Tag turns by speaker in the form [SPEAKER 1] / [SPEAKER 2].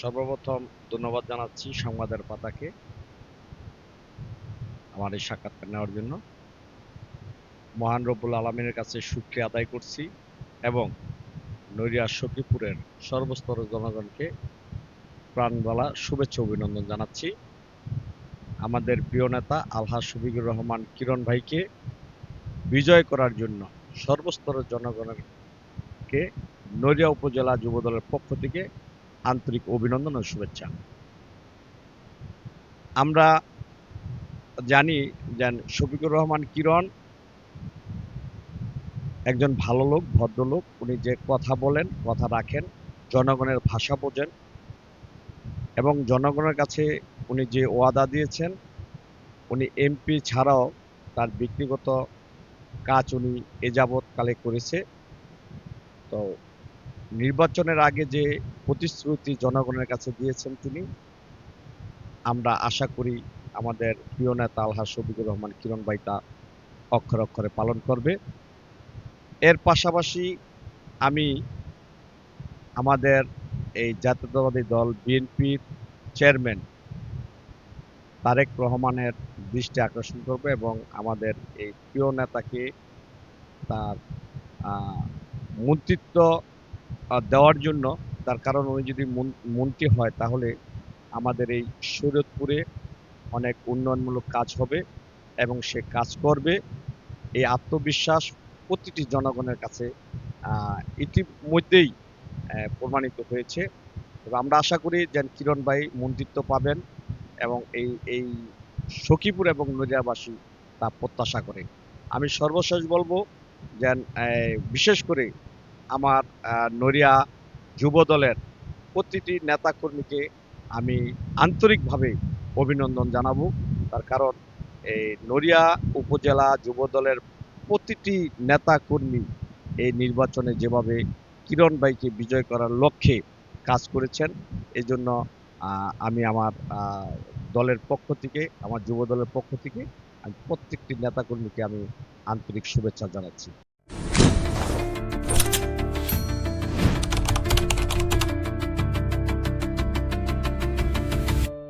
[SPEAKER 1] সর্বপ্রথম ধন্যবাদ জানাচ্ছি সংবাদের পাতাকে আমার এই সাক্ষাৎকার নেওয়ার জন্য। মহান রব্বুল আলমিনের কাছে শুক্রিয়া আদায় করছি এবং নৈরিয়া সখীপুরের সর্বস্তরের জনগণকে প্রাণবালা শুভেচ্ছা অভিনন্দন জানাচ্ছি। আমাদের প্রিয় নেতা আলহাজ শফিকুর রহমান কিরণ ভাইকে বিজয় করার জন্য সর্বস্তরের জনগণেরকে নড়িয়া উপজেলা যুবদলের পক্ষ থেকে আন্তরিক অভিনন্দন ও শুভেচ্ছা। আমরা জানি যে শফিকুর রহমান কিরণ একজন ভালো লোক, ভদ্রলোক। উনি যে কথা বলেন, কথা রাখেন, জনগণের ভাষা বোঝেন এবং জনগণের কাছে উনি যে ওয়াদা দিয়েছেন, উনি এমপি ছাড়াও তার ব্যক্তিগত কাজ উনি এ যাবৎকালে করেছে। তো নির্বাচনের আগে যে প্রতিশ্রুতি জনগণের কাছে দিয়েছেন তিনি, আমরা আশা করি আমাদের প্রিয় নেতা আলহাজ শফিকুর রহমান কিরণ ভাই তা অক্ষরে অক্ষরে পালন করবে। এর পাশাপাশি আমি আমাদের এই জাতীয়তাবাদী দল বিএনপির চেয়ারম্যান তারেক রহমানের দৃষ্টি আকর্ষণ করবে এবং আমাদের এই প্রিয় নেতাকে তার মন্ত্রিত্ব দেওয়ার জন্য, তার কারণ উনি যদি মন্ত্রী হয়, তাহলে আমাদের এই শরীয়তপুরে অনেক উন্নয়নমূলক কাজ হবে এবং সে কাজ করবে। এই আত্মবিশ্বাস প্রতিটি জনগণের কাছে ইতিমধ্যেই প্রমাণিত হয়েছে। তবে আমরা আশা করি যেন কিরণ ভাই মন্ত্রিত্ব পাবেন এবং এই এই সখীপুর এবং নদিয়াবাসী তা প্রত্যাশা করে। আমি সর্বশেষ বলব যেন বিশেষ করে আমার নড়িয়া যুব দলের প্রতিটি নেতাকর্মীকে আমি আন্তরিকভাবে অভিনন্দন জানাব। তার কারণ এই নড়িয়া উপজেলা যুব দলের প্রতিটি নেতাকর্মী এই নির্বাচনে যেভাবে কিরণ ভাইকে বিজয় করার লক্ষ্যে কাজ করেছেন এই জন্য আহ, আমি আমার দলের পক্ষ থেকে আমার যুব দলের পক্ষ থেকে আমি প্রত্যেকটি নেতাকর্মীকে আমি আন্তরিক শুভেচ্ছা জানাচ্ছি।